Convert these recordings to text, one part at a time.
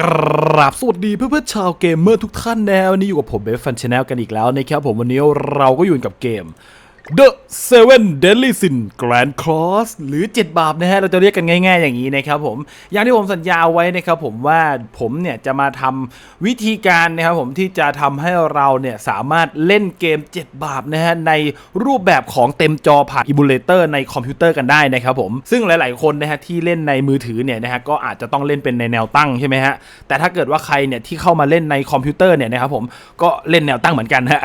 กราบสวัสดีเพื่อนๆชาวเกมเมอร์ทุกท่านนะวันนี้อยู่กับผมเบฟฟันชแนลกันอีกแล้วนะครับผมวันนี้เราก็อยู่กับเกม The Seven Deadly Sin Grand Cross หรือ 7 บาปนะฮะ เราจะเรียกกันง่ายๆอย่างนี้นะครับผม อย่างที่ผมสัญญาไว้นะครับผมว่าผมเนี่ยจะมาทำวิธีการนะครับผมที่จะทำให้เราเนี่ยสามารถเล่นเกม 7 บาปนะฮะ ในรูปแบบของเต็มจอผ่านอิมูเลเตอร์ในคอมพิวเตอร์กันได้นะครับผม ซึ่งหลายๆคนนะฮะที่เล่นในมือถือเนี่ยนะฮะก็อาจจะต้องเล่นเป็นในแนวตั้งใช่ไหมฮะ แต่ถ้าเกิดว่าใครเนี่ยที่เข้ามาเล่นในคอมพิวเตอร์เนี่ยนะครับผมก็เล่นแนวตั้งเหมือนกันฮะ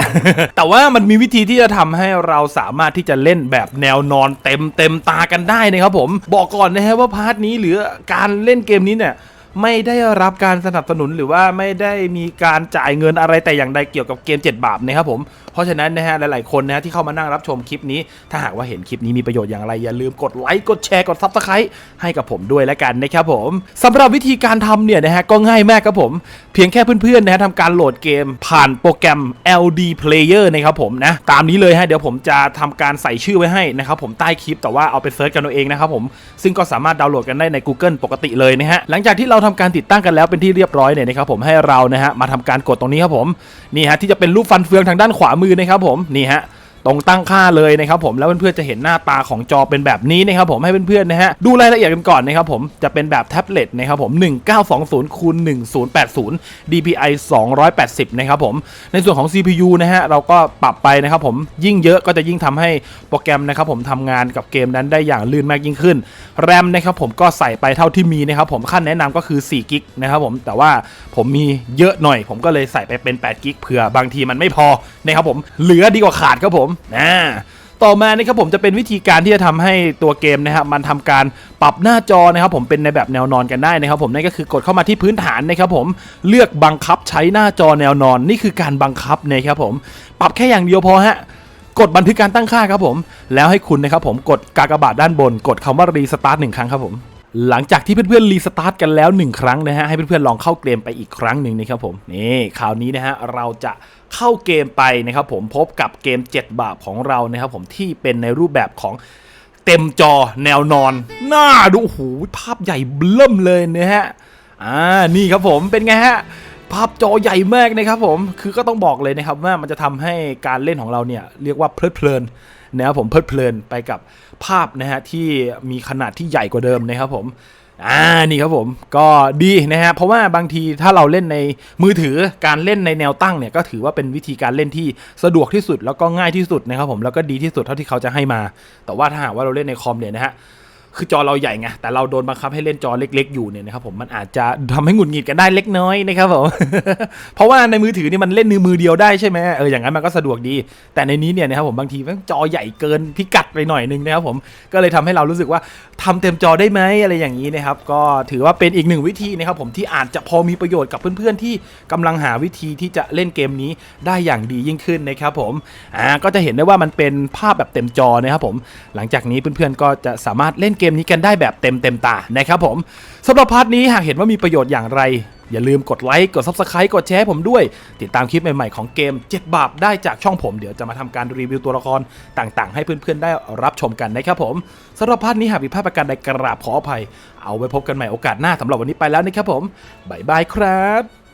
แต่ว่ามันมีวิธีที่จะทำให้เราสามารถที่จะเล่นแบบแนวนอนเต็มเต็มตากันได้นะครับผมบอกก่อนนะฮะว่าพาร์ทนี้หรือการเล่นเกมนี้เนี่ย ไม่ได้รับการสนับสนุนหรือว่าไม่ได้มีการจ่ายเงินอะไรแต่อย่างใดเกี่ยวกับเกม 7 บาปนะครับผมเพราะฉะนั้นนะฮะหลายๆคนนะฮะที่เข้ามานั่งรับชมคลิปนี้ ถ้าหากว่าเห็นคลิปนี้มีประโยชน์อย่างไร อย่าลืมกดไลค์กดแชร์กดซับสไครต์ให้กับผมด้วยแล้วกันนะครับผมสำหรับวิธีการทำเนี่ยนะฮะก็ง่ายมากครับผม เพียงแค่เพื่อนๆนะฮะทำการโหลดเกมผ่านโปรแกรม LD Player นะครับผมนะตามนี้เลยฮะเดี๋ยวผมจะทำการใส่ชื่อไว้ให้นะครับผมใต้คลิปแต่ว่าเอาไปเซิร์ชกันเอาเองนะครับผมซึ่งก็สามารถดาวน์โหลดกันได้ใน Google ปกติเลยนะฮะหลังจากที่เราทำการติดตั้งกันแล้วเป็นที่เรียบร้อยเนี่ยนะครับผมให้เรานะฮะมาทำการกดตรงนี้ครับผมนี่ฮะที่จะเป็นรูปฟันเฟืองทางด้านขวามือนะครับผมนี่ฮะ ตรงตั้งค่าเลยนะครับผมแล้วเพื่อนๆจะเห็นหน้าตาของจอเป็นแบบนี้นะครับผมให้เพื่อนๆนะฮะดูรายละเอียดกันก่อนนะครับผมจะเป็นแบบแท็บเล็ตนะครับผม 1920คูณ1080 DPI 280 นะครับผม ในส่วนของ CPU นะฮะเราก็ปรับไปนะครับผมยิ่งเยอะก็จะยิ่งทำให้โปรแกรมนะครับผมทำงานกับเกมนั้นได้อย่างลื่นมากยิ่งขึ้นแรมนะครับผมก็ใส่ไปเท่าที่มีนะครับผมขั้นแนะนำก็คือ4กิกนะครับผมแต่ว่าผมมีเยอะหน่อย ผมก็เลยใส่ไปเป็น8กิกเผื่อบางทีมันไม่พอนะครับผมเหลือดีกว่าขาดครับผมอ่าต่อมานะครับผมจะเป็นวิธีการที่จะทำให้ตัวเกมนะครับมันทำการปรับหน้าจอนะครับผมเป็นในแบบแนวนอนกันได้นะครับผมนั่นก็คือกดเข้ามาที่พื้นฐานนะครับผมเลือกบังคับใช้หน้าจอแนวนอน นี่คือการบังคับนะครับผมปรับแค่อย่างเดียวพอฮะกดบันทึกการตั้งค่าครับผม แล้วให้คุณนะครับผมกดกากบาทด้านบน กดคำว่ารีสตาร์ทหนึ่งครั้งครับผมหลังจากที่เพื่อนๆรีสตาร์ทกันแล้วหนึ่งครั้งนะฮะให้เพื่อนๆลองเข้าเกมไปอีกครั้งหนึ่งนะครับผมนี่คราวนี้นะฮะเราจะเข้าเกมไปนะครับผมพบกับเกม 7 บาปของเรานะครับผมที่เป็นในรูปแบบของเต็มจอแนวนอน หน้าดูโอ้โหภาพใหญ่เบิ่มเลยนะฮะอ่านี่ครับผมเป็นไงฮะภาพจอใหญ่มากนะครับผมคือก็ต้องบอกเลยนะครับว่ามันจะทำให้การเล่นของเราเนี่ยเรียกว่าเพลิดเพลินนะครับผมเพลิดเพลินไปกับภาพนะฮะที่มีขนาดที่ใหญ่กว่าเดิมนะครับผม อ่านี่ครับผมก็ดีนะฮะเพราะว่าบางทีถ้าเราเล่นในมือถือการเล่นในแนวตั้งเนี่ยก็ถือว่าเป็นวิธีการเล่นที่สะดวกที่สุดแล้วก็ง่ายที่สุดนะครับผมแล้วก็ดีที่สุดเท่าที่เขาจะให้มา แต่ว่าถ้าหากว่าเราเล่นในคอมเนี่ยนะฮะ คือจอเราใหญ่ไงแต่เราโดนบังคับให้เล่นจอเล็ก ๆ อยู่เนี่ยนะครับผมมันอาจจะทำให้หงุดหงิดกันได้เล็กน้อยนะครับผมเพราะว่าในมือถือนี่มันเล่นมือมือเดียวได้ใช่ไหมเอออย่างนั้นมันก็สะดวกดี แต่ในนี้เนี่ยนะครับผมบางทีม่งจอใหญ่เกินพิกัดไปหน่อยนึงนะครับผมก็เลยทำให้เรารู้สึกว่าทำเต็มจอได้ไหมอะไรอย่างนี้นะครับก็ถือว่าเป็นอีกหนึ่งวิธีนะครับผมที่อาจจะพอมีประโยชน์กับเพื่อนๆที่กำลังหาวิธีที่จะเล่นเกมนี้ได้อย่างดียิ่งขึ้นนะครับผมอ่าก็จะเห็นได้ว่ามันเป็นภาพแบบเต็มจอนะครับผมหลังจากนี้เพื่อนๆก็จะสามารถเล่นเกมนี้กันได้แบบเต็มเต็มตานะครับผมสำหรับพาร์ทนี้หากเห็นว่ามีประโยชน์อย่างไร อย่าลืมกดไลค์กด Subscribe กดแชร์ผมด้วย ติดตามคลิปใหม่ๆของเกม 7 บาปได้จากช่องผม เดี๋ยวจะมาทำการรีวิวตัวละครต่างๆ ให้เพื่อนๆได้รับชมกันนะครับผมสำหรับพาร์ทนี้หากผิดพลาดประการใดกราบขออภัย เอาไว้พบกันใหม่โอกาสหน้าสำหรับวันนี้ไปแล้วนะครับผมบ๊ายบายครับ